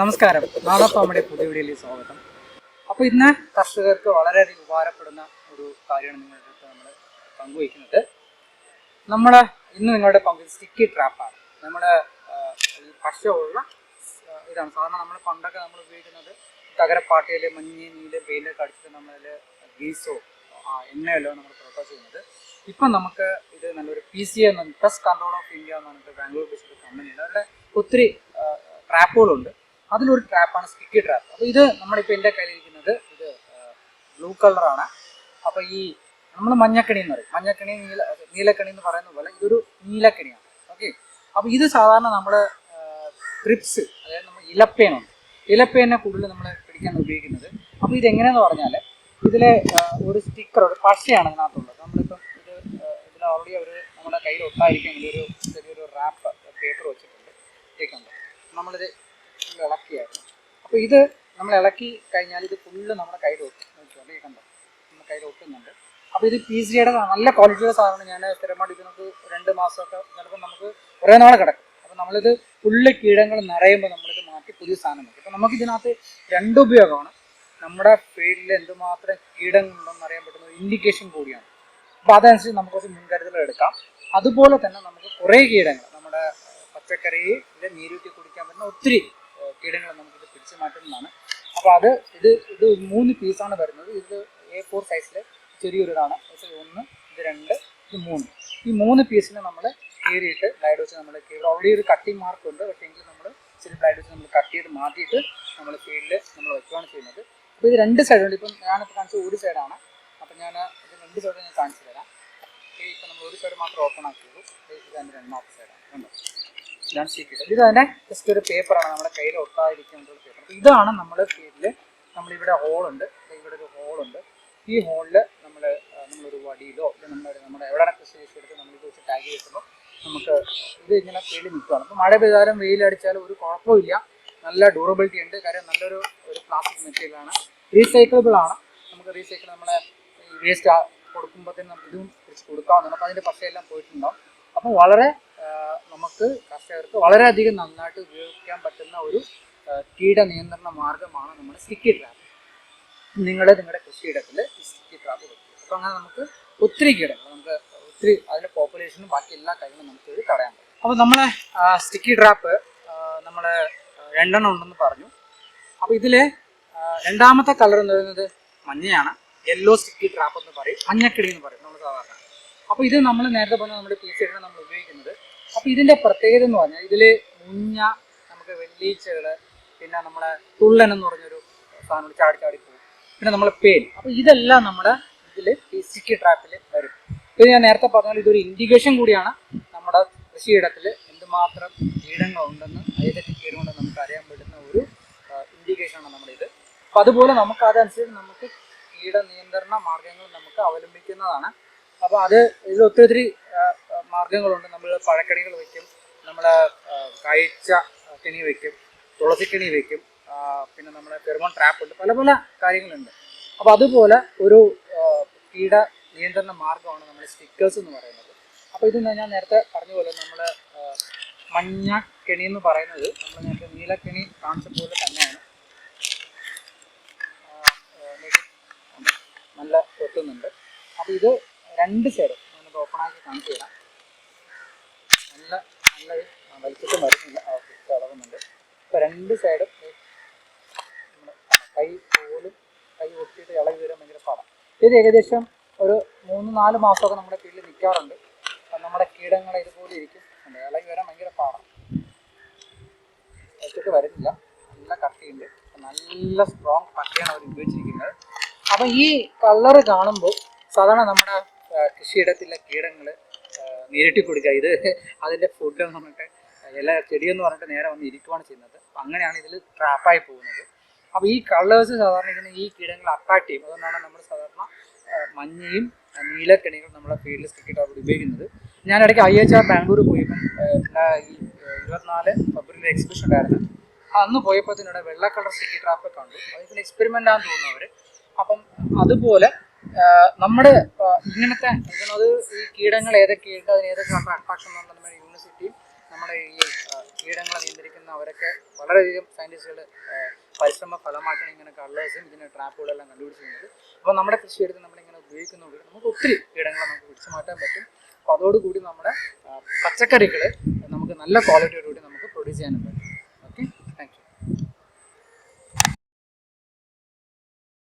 നമസ്കാരം. നാളെ നമ്മുടെ പുതിയ വീഡിയോയിലേക്ക് സ്വാഗതം. അപ്പോൾ ഇന്ന് കർഷകർക്ക് വളരെയധികം ഉപകാരപ്പെടുന്ന ഒരു കാര്യമാണ് നിങ്ങളുടെ അടുത്ത് നമ്മൾ പങ്കുവയ്ക്കുന്നത്. നമ്മൾ ഇന്ന് നിങ്ങളുടെ പങ്ക് സ്റ്റിക്കി ട്രാപ്പാണ് നമ്മൾ പശയുള്ള ഇതാണ്. സാധാരണ നമ്മൾ പണ്ടൊക്കെ നമ്മൾ ഉപയോഗിക്കുന്നത് തകരപ്പാട്ടയിൽ മഞ്ഞ നീല വെയിലൊക്കെ അടിച്ചിട്ട് നമ്മളതിൽ ഗീസോ എണ്ണയല്ലോ നമ്മൾ പ്രിപ്പയർ ചെയ്യുന്നത്. ഇപ്പം നമുക്ക് ഇത് നല്ലൊരു പി സി എന്ന പെസ്റ്റ് കൺട്രോൾ ഓഫ് ഇന്ത്യ എന്ന് പറഞ്ഞിട്ട് ബാംഗ്ലൂർ ബേസ്ഡ് കമ്പനിയുണ്ട് അവരുടെ ഒത്തിരി ട്രാപ്പുകളുണ്ട് അതിലൊരു ട്രാപ്പാണ് സ്റ്റിക്കി ട്രാപ്പ് അപ്പോൾ ഇത് നമ്മളിപ്പോൾ എന്റെ കയ്യിലിരിക്കുന്നത് ഇത് ബ്ലൂ കളറാണ് അപ്പോൾ ഈ നമ്മൾ മഞ്ഞക്കണി എന്ന് പറയും. മഞ്ഞക്കണി നീല നീലക്കണി എന്ന് പറയുന്ന പോലെ ഇതൊരു നീലക്കണിയാണ്. ഓക്കെ അപ്പോൾ ഇത് സാധാരണ നമ്മൾ ക്രിപ്സ് അതായത് നമ്മൾ ഇലപ്പേനുണ്ട് ഇലപ്പേനെ കൂടുതൽ നമ്മൾ പിടിക്കാൻ ഉപയോഗിക്കുന്നത്. അപ്പോൾ ഇത് എങ്ങനെയെന്ന് പറഞ്ഞാൽ ഇതിലെ ഒരു സ്റ്റിക്കർ ഒരു പശയാണ് ഇതിനകത്തുള്ളത്. നമ്മളിപ്പം ഇത് ഇതിൽ ഓൾറെഡി ഒരു നമ്മുടെ കയ്യിൽ ഒട്ടായിരിക്കും ഒരു ചെറിയൊരു റാപ്പ് പേപ്പർ വെച്ചിട്ടുണ്ട്. ഇട്ടേക്കുണ്ട് നമ്മളിത് ഫുള്ള് ഇളക്കിയായിരുന്നു. അപ്പോൾ ഇത് നമ്മൾ ഇളക്കി കഴിഞ്ഞാൽ ഇത് ഫുള്ള് നമ്മുടെ കയ്യിൽ ഒട്ടും നോക്കിയോ കണ്ടോ? നമ്മുടെ കയ്യിൽ ഒട്ടുന്നുണ്ട്. അപ്പോൾ ഇത് പി സിയുടെ നല്ല ക്വാളിറ്റിയുടെ സാധനം ഞാൻ സ്ഥിരമായിട്ട് ഇത് നമുക്ക് രണ്ട് മാസമൊക്കെ ചിലപ്പോൾ നമുക്ക് കുറേ നാളെ കിടക്കും. അപ്പോൾ നമ്മളിത് ഫുള്ള് കീടങ്ങൾ നിറയുമ്പോൾ നമ്മളിത് മാറ്റി പുതിയ സാധനം വെക്കും. അപ്പോൾ നമുക്ക് ഇതിനകത്ത് രണ്ട് ഉപയോഗമാണ്. നമ്മുടെ ഫീൽഡിൽ എന്തുമാത്രം കീടങ്ങളുണ്ടെന്ന് അറിയാൻ പറ്റുന്ന ഒരു ഇൻഡിക്കേഷൻ കൂടിയാണ്. അപ്പോൾ അതനുസരിച്ച് നമുക്ക് കുറച്ച് മുൻകരുതലുകൾ എടുക്കാം. അതുപോലെ തന്നെ നമുക്ക് കുറേ കീടങ്ങൾ നമ്മുടെ പച്ചക്കറിയിൽ നീരൂറ്റി കുടിക്കാൻ പറ്റുന്ന ഒത്തിരി ഏഹ്, നമുക്ക് പിടിച്ചു മാറ്റുന്നതാണ്. അപ്പോൾ അത് ഇത് ഇത് മൂന്ന് പീസാണ് വരുന്നത്. ഇത് എ ഫോർ സൈസിൽ ചെറിയൊരു ഇതാണ് ഇത് ഒന്ന് ഇത് രണ്ട് ഇത് മൂന്ന്. ഈ മൂന്ന് പീസിനെ നമ്മൾ കീറിയിട്ട് ബ്ലൈഡ് വെച്ച് നമ്മൾ കീറി. ഓൾറെഡി ഒരു കട്ടിങ് മാർക്ക് ഉണ്ട്. പക്ഷേ എങ്കിൽ നമ്മൾ ഇച്ചിരി ബ്ലൈഡ് വെച്ച് നമ്മൾ കട്ട് ചെയ്ത് മാറ്റിയിട്ട് നമ്മൾ ഫീൽഡിൽ നമ്മൾ വെക്കുകയാണ് ചെയ്യുന്നത്. അപ്പോൾ ഇത് രണ്ട് സൈഡുണ്ട് ഇപ്പം ഞാനിപ്പോൾ കാണിച്ചത് ഒരു സൈഡാണ് അപ്പം ഞാൻ ഇത് രണ്ട് സൈഡ് ഞാൻ കാണിച്ചു തരാം. ഇപ്പം നമ്മൾ ഒരു സൈഡ് മാത്രം ഓപ്പൺ ആക്കിയുള്ളൂ. ഇത് രണ്ട് രണ്ടാമത്തെ ഇതാണ് ഷീറ്റ് ഇത് തന്നെ ജസ്റ്റ് ഒരു പേപ്പറാണ് നമ്മുടെ കയ്യിൽ ഒട്ടാതിരിക്കുന്ന പേപ്പർ ഇതാണ് നമ്മുടെ കീഴിൽ നമ്മളിവിടെ ഹോളുണ്ട് ഇവിടെ ഒരു ഹോളുണ്ട് ഈ ഹോളിൽ നമ്മൾ നമ്മളൊരു വടിയിലോ നമ്മൾ നമ്മുടെ എവിടെയാണ് കൃഷി ചെയ്ത് എടുത്ത് നമ്മളിത് വെച്ച് ടാഗ് ചെയ്തിട്ടുമ്പോൾ നമുക്ക് ഇത് ഇങ്ങനെ പേടി നിൽക്കുകയാണ് അപ്പോൾ മഴ പെയ്താലും വെയിലടിച്ചാലും ഒരു കുഴപ്പമില്ല. നല്ല ഡ്യൂറബിലിറ്റി ഉണ്ട്. കാര്യം നല്ലൊരു ഒരു പ്ലാസ്റ്റിക് മെറ്റീരിയലാണ് റീസൈക്കിളബിൾ ആണ്. നമുക്ക് റീസൈക്കിൾ നമ്മളെ വേസ്റ്റ് കൊടുക്കുമ്പോഴത്തേനും നമുക്ക് ഇതും തിരിച്ച് കൊടുക്കാവുന്നതാണ്. അപ്പോൾ അതിന്റെ പശയെല്ലാം പോയിട്ടുണ്ടാവും. അപ്പോൾ വളരെ നമുക്ക് കർഷകർക്ക് വളരെയധികം നന്നായിട്ട് ഉപയോഗിക്കാൻ പറ്റുന്ന ഒരു കീട നിയന്ത്രണ മാർഗമാണ് നമ്മുടെ സ്റ്റിക്കി ട്രാപ്പ് നിങ്ങൾ നിങ്ങളുടെ കൃഷിയിടത്തിൽ സ്റ്റിക്കി ട്രാപ്പ് വെക്കുക. അപ്പോൾ അങ്ങനെ നമുക്ക് ഒത്തിരി കീടങ്ങൾ നമുക്ക് ഒത്തിരി അതിന്റെ പോപ്പുലേഷനും ബാക്കി എല്ലാ കാര്യങ്ങളും നമുക്ക് ഇത് തടയാൻ പറ്റും. അപ്പോൾ നമ്മളെ സ്റ്റിക്കി ട്രാപ്പ് നമ്മൾ രണ്ടെണ്ണം ഉണ്ടെന്ന് പറഞ്ഞു. അപ്പോൾ ഇതിൽ രണ്ടാമത്തെ കളർ എന്ന് പറയുന്നത് മഞ്ഞയാണ്. യെല്ലോ സ്റ്റിക്കി ട്രാപ്പ് എന്ന് പറയും. മഞ്ഞക്കിടി എന്ന് പറയും. നമ്മൾ സാധാരണ. അപ്പോൾ ഇത് നമ്മൾ നേരത്തെ പറഞ്ഞ നമ്മുടെ പി സി നമ്മൾ ഉപയോഗിക്കുന്നത് ഇതിന്റെ പ്രത്യേകത എന്ന് പറഞ്ഞാൽ ഇതിൽ മുഞ്ഞ നമുക്ക് വെള്ളീച്ചകൾ പിന്നെ നമ്മളെ തുള്ളൻ എന്ന് പറഞ്ഞൊരു സാധനം ചാടി ചാടി പോകും. പിന്നെ നമ്മളെ പേൻ. അപ്പൊ ഇതെല്ലാം നമ്മുടെ ഇതിൽ ഈ സ്റ്റിക്കി ട്രാപ്പിൽ വരും. ഇത് ഞാൻ നേരത്തെ പറഞ്ഞാൽ ഇതൊരു ഇൻഡിക്കേഷൻ കൂടിയാണ്. നമ്മുടെ കൃഷിയിടത്തിൽ എന്തുമാത്രം കീടങ്ങളുണ്ടെന്ന് ഏതൊക്കെ കീടങ്ങളുണ്ടെന്ന് നമുക്ക് അറിയാൻ പറ്റുന്ന ഒരു ഇൻഡിക്കേഷനാണ് നമ്മളിത് അപ്പം അതുപോലെ നമുക്ക് അതനുസരിച്ച് നമുക്ക് കീട നിയന്ത്രണ മാർഗങ്ങൾ നമുക്ക് അവലംബിക്കുന്നതാണ്. അപ്പോൾ അത് ഇതിൽ ഒത്തിരി ഒത്തിരി മാർഗങ്ങളുണ്ട് നമ്മൾ പഴക്കണികൾ വയ്ക്കും നമ്മൾ കാഴ്ച കെണി വയ്ക്കും തുളസിക്കണി വയ്ക്കും പിന്നെ നമ്മുടെ പെർമോൺ ട്രാപ്പ് ഉണ്ട്. പല പല കാര്യങ്ങളുണ്ട്. അപ്പോൾ അതുപോലെ ഒരു കീട നിയന്ത്രണ മാർഗമാണ് നമ്മൾ സ്റ്റിക്കേഴ്സ് എന്ന് പറയുന്നത്. അപ്പോൾ ഇത് ഞാൻ നേരത്തെ പറഞ്ഞ പോലെ നമ്മൾ മഞ്ഞ കെണി എന്ന് പറയുന്നത് നമ്മൾ നേരത്തെ നീലക്കെണി കാണിച്ച പോലെ തന്നെയാണ്. നല്ല കൊത്തുന്നുണ്ട് അപ്പോൾ ഇത് രണ്ട് സൈഡ് ഞാനത് ഓപ്പൺ ആക്കി കാണിച്ചു തരാം നല്ല വലിച്ചിട്ട് ഇത് ഇളകുന്നുണ്ട് ഇപ്പോൾ രണ്ട് സൈഡും കൈ പോലും കൈ ഒട്ടിയിട്ട് ഇളകി വരാൻ ഭയങ്കര പാടാണ് ഇത് ഏകദേശം ഒരു മൂന്ന് നാല് മാസമൊക്കെ നമ്മുടെ കീഴിൽ നിൽക്കാറുണ്ട്. അപ്പം നമ്മുടെ കീടങ്ങൾ ഇതുപോലെ ഇരിക്കും. ഇളകി വരാൻ ഭയങ്കര പാടാണ് വെച്ചിട്ട് വരുന്നില്ല നല്ല കട്ടിയുണ്ട്. നല്ല സ്ട്രോങ് പട്ടിയാണ് അവർ ഉപയോഗിച്ചിരിക്കുന്നത്. അപ്പം ഈ കളറ് കാണുമ്പോൾ സാധാരണ നമ്മുടെ കൃഷിയിടത്തിലെ കീടങ്ങൾ നേരിട്ട് കൊടുക്കുക. ഇത് അതിന്റെ ഫുഡ് എന്ന് പറഞ്ഞിട്ട് എല്ലാ ചെടിയെന്ന് പറഞ്ഞിട്ട് നേരെ വന്ന് ഇരിക്കുവാണ് ചെയ്യുന്നത്. അപ്പം അങ്ങനെയാണ് ഇതിൽ ട്രാപ്പായി പോകുന്നത്. അപ്പോൾ ഈ കളേഴ്സ് സാധാരണ ഇതിന് ഈ കീടങ്ങൾ അട്രാക്ട് ചെയ്യും. അതുകൊണ്ടാണ് നമ്മൾ സാധാരണ മഞ്ഞയും ആ, നമ്മുടെ ഫീൽഡിൽ സ്റ്റിക്കിട്ട് അവിടെ ഉപയോഗിക്കുന്നത്. ഞാൻ ഇടയ്ക്ക് ഐ എച്ച് ആർ ബാംഗ്ലൂർ പോയപ്പം ഈ ഇരുപത്തിനാല് ഫെബ്രുവരി എക്സിബിഷൻ ഉണ്ടായിരുന്നു. അന്ന് പോയപ്പോൾ ഇതിനിടെ വെള്ള കളർ സ്റ്റിക്കി ട്രാപ്പ് കണ്ടു. അതിന് എക്സ്പെരിമെന്റ് ആണെന്ന് തോന്നുന്നു അവർ അപ്പം അതുപോലെ നമ്മുടെ ഇങ്ങനത്തെ അത് ഈ കീടങ്ങൾ ഏതൊക്കെയുണ്ട് അതിന് ഏതൊക്കെ കളർ അട്രാക്ഷൻ യൂണിവേഴ്സിറ്റി നമ്മുടെ യൂണിവേഴ്സിറ്റിയും നമ്മുടെ ഈ കീടങ്ങളെ നിയന്ത്രിക്കുന്ന അവരൊക്കെ വളരെയധികം സയന്റിസ്റ്റുകൾ പരിശ്രമ ഫലമായിട്ടാണ് ഇങ്ങനെ കളേഴ്സും ഇതിന് ട്രാപ്പുകളെല്ലാം കണ്ടുപിടിച്ചിരുന്നത് അപ്പോൾ നമ്മുടെ കൃഷിയെടുത്ത് നമ്മളിങ്ങനെ ഉപയോഗിക്കുന്നതുകൊണ്ട് നമുക്ക് ഒത്തിരി കീടങ്ങളെ നമുക്ക് പിടിച്ചു മാറ്റാൻ പറ്റും. അപ്പോൾ അതോടുകൂടി നമ്മുടെ പച്ചക്കറികൾ നമുക്ക് നല്ല ക്വാളിറ്റിയോടുകൂടി നമുക്ക് പ്രൊഡ്യൂസ് ചെയ്യാനും പറ്റും.